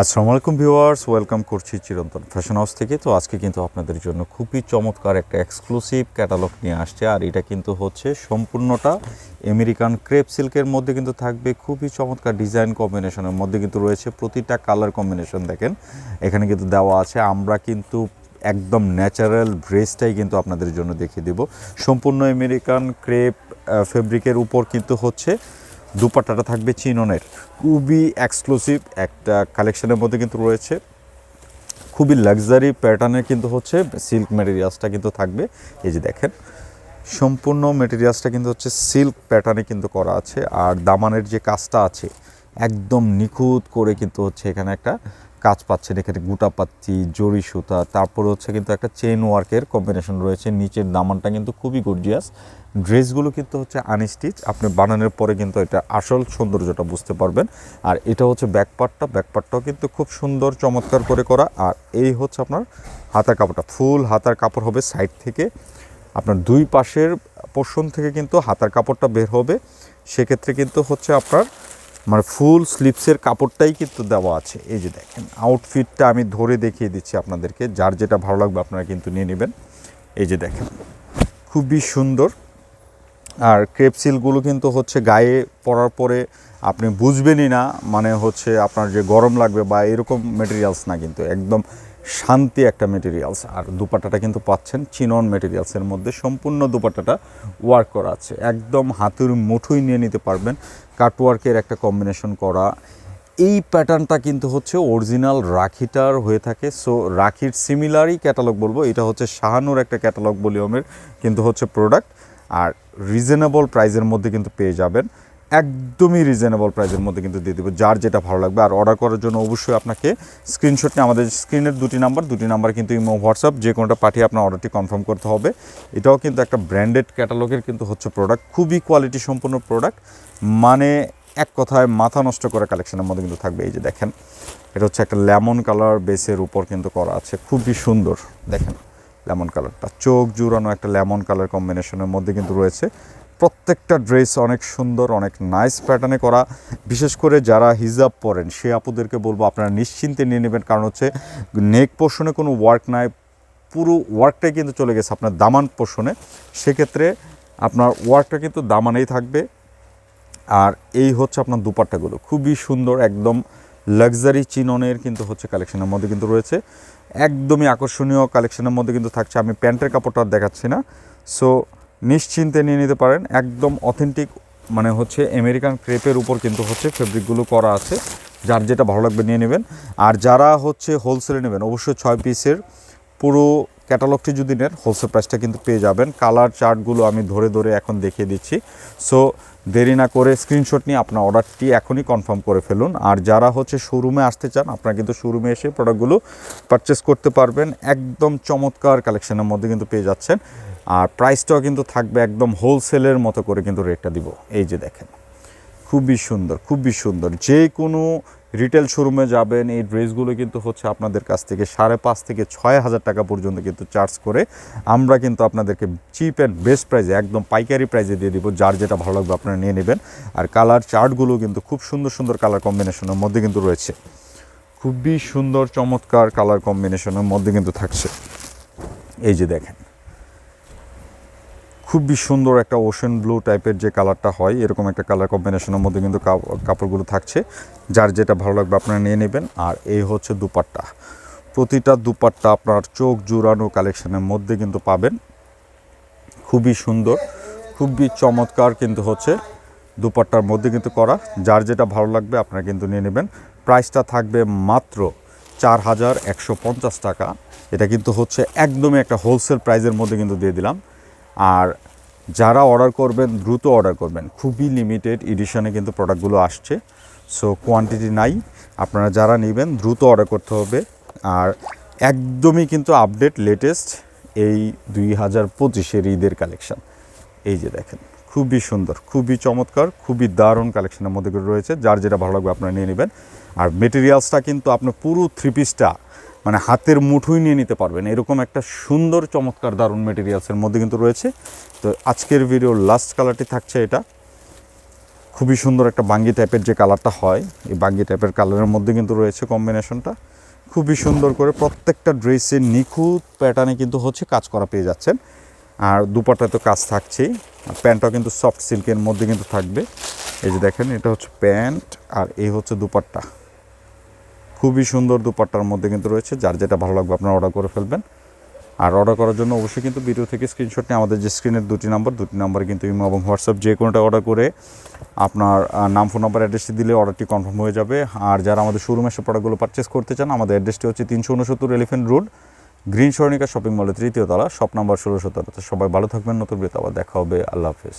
আসসালামু আলাইকুম viewers, welcome করছি চিরন্তন ফ্যাশন হাউস থেকে। তো আজকে কিন্তু আপনাদের জন্য খুবই চমৎকার একটা এক্সক্লুসিভ ক্যাটালগ নিয়ে আসছে। আর এটা কিন্তু হচ্ছে সম্পূর্ণটা আমেরিকান ক্রেপ সিল্কের মধ্যে কিন্তু থাকবে। খুবই চমৎকার ডিজাইন কম্বিনেশনের মধ্যে কিন্তু রয়েছে প্রতিটা কালার কম্বিনেশন দেখেন। এখানে কিন্তু দেওয়া আছে, আমরা কিন্তু একদম ন্যাচারাল ড্রেসটাই কিন্তু আপনাদের জন্য দেখিয়ে দেব। সম্পূর্ণ আমেরিকান ক্রেপ ফেব্রিকের উপর কিন্তু হচ্ছে দুপাট্টাটা থাকবে চিননের। খুবই এক্সক্লুসিভ একটা কালেকশনের মধ্যে কিন্তু রয়েছে। খুবই লাক্সারি প্যাটার্নে কিন্তু হচ্ছে সিল্ক মেটেরিয়ালসটা কিন্তু থাকবে। এই যে দেখেন, সম্পূর্ণ মেটেরিয়ালসটা কিন্তু হচ্ছে সিল্ক প্যাটার্নে কিন্তু করা আছে। আর দামানের যে কাজটা আছে, একদম নিখুঁত করে কিন্তু হচ্ছে এখানে একটা কাজ পাচ্ছেন, এখানে গুটা পাচ্ছি, জরি সুতা, তারপরে হচ্ছে কিন্তু একটা চেন ওয়ার্কের কম্বিনেশন রয়েছে, নিচের দামানটা কিন্তু খুবই গর্জিয়াস ড্রেসগুলো কিন্তু হচ্ছে আনস্টিচ আপনি বানানোর পরে কিন্তু এটা আসল সৌন্দর্যটা বুঝতে পারবেন, আর এটা হচ্ছে ব্যাকপার্টটা ব্যাকপার্টটাও কিন্তু খুব সুন্দর, চমৎকার করে করা, আর এই হচ্ছে আপনার হাতার কাপড়টা, ফুল হাতার কাপড় হবে সাইড থেকে, আপনার দুই পাশের পোর্শন থেকে কিন্তু হাতার কাপড়টা বের হবে, সেক্ষেত্রে কিন্তু হচ্ছে আপনার মানে ফুল স্লিপসের কাপড়টাই কিন্তু দেওয়া আছে। এই যে দেখেন আউটফিটটা আমি ধরে দেখিয়ে দিচ্ছি আপনাদেরকে, যার যেটা ভালো লাগবে আপনারা কিন্তু নিয়ে নেবেন। এই যে দেখেন, খুবই সুন্দর। আর ক্রেপ সিলগুলো কিন্তু হচ্ছে গায়ে পরার পরে আপনি বুঝবেনই না মানে হচ্ছে আপনার যে গরম লাগবে বা এরকম মেটেরিয়ালস না কিন্তু, একদম শান্তি একটা মেটেরিয়ালস আর দুপাট্টাটা কিন্তু পাচ্ছেন চিনন মেটেরিয়ালসের মধ্যে। সম্পূর্ণ দুপাট্টাটা ওয়ার্ক করা আছে। একদম হাতের মুঠোই নিয়ে নিতে পারবেন। কাটওয়ার্কের একটা কম্বিনেশন করা। এই প্যাটার্নটা কিন্তু হচ্ছে অরিজিনাল রাখিটার হয়ে থাকে। সো রাখির সিমিলারই ক্যাটালগ বলব। এটা হচ্ছে শাহানুর একটা ক্যাটালগ ভলিউমের কিন্তু হচ্ছে প্রোডাক্ট আর রিজনেবল প্রাইজের মধ্যে কিন্তু পেয়ে যাবেন। একদমই রিজনেবল প্রাইসের মধ্যে কিন্তু দিয়ে দেবো, যার যেটা ভালো লাগবে। আর অর্ডার করার জন্য অবশ্যই আপনাকে স্ক্রিনশট নিয়ে আমাদের স্ক্রিনের দুটি নাম্বার দুটি নাম্বার কিন্তু ইমো, হোয়াটসঅ্যাপ, যে কোনোটা পাঠিয়ে আপনার অর্ডারটি কনফার্ম করতে হবে। এটাও কিন্তু একটা ব্র্যান্ডেড ক্যাটালগের কিন্তু হচ্ছে প্রোডাক্ট খুবই কোয়ালিটি সম্পন্ন প্রোডাক্ট মানে এক কথায় মাথা নষ্ট করা কালেকশনের মধ্যে কিন্তু থাকবে। এই যে দেখেন, এটা হচ্ছে একটা লেমন কালার বেসের উপর কিন্তু করা আছে, খুবই সুন্দর। দেখেন লেমন কালারটা চোখ জুড়ানো একটা লেমন কালার কম্বিনেশনের মধ্যে কিন্তু রয়েছে। প্রত্যেকটা ড্রেস অনেক সুন্দর, অনেক নাইস প্যাটার্নে করা। বিশেষ করে যারা হিজাব পরেন, সে আপুদেরকে বলব আপনারা নিশ্চিন্তে নিয়ে নেবেন। কারণ হচ্ছে নেক পোর্শনে কোনো ওয়ার্ক নাই, পুরো ওয়ার্কটাই কিন্তু চলে গেছে আপনার দামান পোর্শনে সেক্ষেত্রে আপনার ওয়ার্কটা কিন্তু দামানেই থাকবে। আর এই হচ্ছে আপনার দুপাট্টাগুলো। খুবই সুন্দর, একদম লাক্সারি চিননের কিন্তু হচ্ছে কালেকশনের মধ্যে কিন্তু রয়েছে। একদমই আকর্ষণীয় কালেকশনের মধ্যে কিন্তু থাকছে। আমি প্যান্টের কাপড়টা দেখাচ্ছি না। সো নিশ্চিন্তে নিয়ে নিতে পারেন। একদম অথেন্টিক মানে হচ্ছে আমেরিকান ক্রেপের উপর কিন্তু হচ্ছে ফেব্রিকগুলো করা আছে। যার যেটা ভালো লাগবে নিয়ে নেবেন। আর যারা হচ্ছে হোলসেলে নেবেন, অবশ্যই ছয় পিসের পুরো ক্যাটালগটি যদি নেন হোলসেল প্রাইসটা কিন্তু পেয়ে যাবেন। কালার চার্টগুলো আমি ধরে ধরে এখন দেখিয়ে দিচ্ছি। সো দেরি না করে স্ক্রিনশট নিয়ে আপনার অর্ডারটি এখনই কনফার্ম করে ফেলুন। আর যারা হচ্ছে শোরুমে আসতে চান, আপনারা কিন্তু শোরুমে এসে প্রোডাক্টগুলো পারচেস করতে পারবেন। একদম চমৎকার কালেকশনের মধ্যে কিন্তু পেয়ে যাচ্ছেন। আর প্রাইসটাও কিন্তু থাকবে একদম হোলসেলের মতো করে কিন্তু রেটটা দিব। এই যে দেখেন, খুবই সুন্দর খুবই সুন্দর। যে কোনো রিটেল শোরুমে যাবেন, এই ড্রেসগুলো কিন্তু হচ্ছে আপনাদের কাছ থেকে সাড়ে পাঁচ থেকে ছয় হাজার টাকা পর্যন্ত কিন্তু চার্জ করে আমরা কিন্তু আপনাদেরকে চিপ অ্যান্ড বেস্ট প্রাইজে একদম পাইকারি প্রাইজে দিয়ে দিব, যার যেটা ভালো লাগবে আপনারা নিয়ে নেবেন। আর কালার চার্টগুলো কিন্তু খুব সুন্দর সুন্দর কালার কম্বিনেশনের মধ্যে কিন্তু রয়েছে। খুবই সুন্দর, চমৎকার কালার কম্বিনেশনের মধ্যে কিন্তু থাকছে। এই যে দেখেন খুবই সুন্দর একটা ওশেন ব্লু টাইপের যে কালারটা হয়, এরকম একটা কালার কম্বিনেশনের মধ্যে কিন্তু কাপ- কাপড়গুলো থাকছে। যার যেটা ভালো লাগবে আপনারা নিয়ে নেবেন। আর এই হচ্ছে দুপাট্টা। প্রতিটা দুপাট্টা আপনার চোখ জুড়ানো কালেকশনের মধ্যে কিন্তু পাবেন। খুবই সুন্দর, খুবই চমৎকার কিন্তু হচ্ছে দুপাট্টার মধ্যে কিন্তু করা। যার যেটা ভালো লাগবে আপনারা কিন্তু নিয়ে নেবেন। প্রাইসটা থাকবে মাত্র চার হাজার একশো পঞ্চাশ টাকা। এটা কিন্তু হচ্ছে একদমই একটা হোলসেল প্রাইজের মধ্যে কিন্তু দিয়ে দিলাম। আর যারা অর্ডার করবেন, দ্রুত অর্ডার করবেন। খুবই লিমিটেড এডিশনে কিন্তু প্রোডাক্টগুলো আসছে। সো কোয়ান্টিটি নাই। আপনারা যারা নেবেন, দ্রুত অর্ডার করতে হবে। আর একদমই কিন্তু আপডেট লেটেস্ট এই দুই হাজার পঁচিশের ঈদের কালেকশান এই যে দেখেন, খুবই সুন্দর, খুবই চমৎকার, খুবই দারুণ কালেকশনের মধ্যে রয়েছে। যার যেটা ভালো লাগবে আপনারা নিয়ে নেবেন। আর মেটেরিয়ালসটা কিন্তু আপনার পুরো থ্রি পিসটা মানে হাতের মুঠোই নিয়ে নিতে পারবেন। এরকম একটা সুন্দর, চমৎকার, দারুণ মেটেরিয়ালসের মধ্যে কিন্তু রয়েছে। তো আজকের ভিডিওর লাস্ট কালারটি থাকছে এটা। খুবই সুন্দর একটা বাঙ্গি টাইপের যে কালারটা হয়, এই বাঙ্গি টাইপের কালারের মধ্যে কিন্তু রয়েছে কম্বিনেশনটা খুবই সুন্দর করে প্রত্যেকটা ড্রেসের নিখুঁত প্যাটার্নে কিন্তু হচ্ছে কাজ করা পেয়ে যাচ্ছেন। আর দুপাটায় তো কাজ থাকছেই। আর প্যান্টটাও কিন্তু সফট সিল্কের মধ্যে কিন্তু থাকবে। এই যে দেখেন, এটা হচ্ছে প্যান্ট আর এই হচ্ছে দুপাট্টা। খুবই সুন্দর দুপাট্টার মধ্যে কিন্তু রয়েছে, যার যেটা ভালো লাগবে আপনারা অর্ডার করে ফেলবেন। আর অর্ডার করার জন্য অবশ্যই কিন্তু ভিডিও থেকে স্ক্রিনশট নিয়ে আমাদের যে স্ক্রিনের দুটি নাম্বার দুটি নাম্বারে কিন্তু ইমো এবং হোয়াটসঅ্যাপ যে কোনোটা অর্ডার করে আপনার নাম ফোন নাম্বার অ্যাড্রেসটি দিলে অর্ডারটি কনফার্ম হয়ে যাবে। আর যারা আমাদের শোরুমে এসে প্রোডাক্টগুলো পারচেস করতে চান, আমাদের অ্যাড্রেসটি হচ্ছে তিনশো উনসত্তর elephant road green Swarnika shopping মলের তৃতীয় তলা শপ নাম্বার ষোলো সতেরো সবাই ভালো থাকবেন, নতুন বিরত আবার দেখা হবে। আল্লাহ হাফেজ।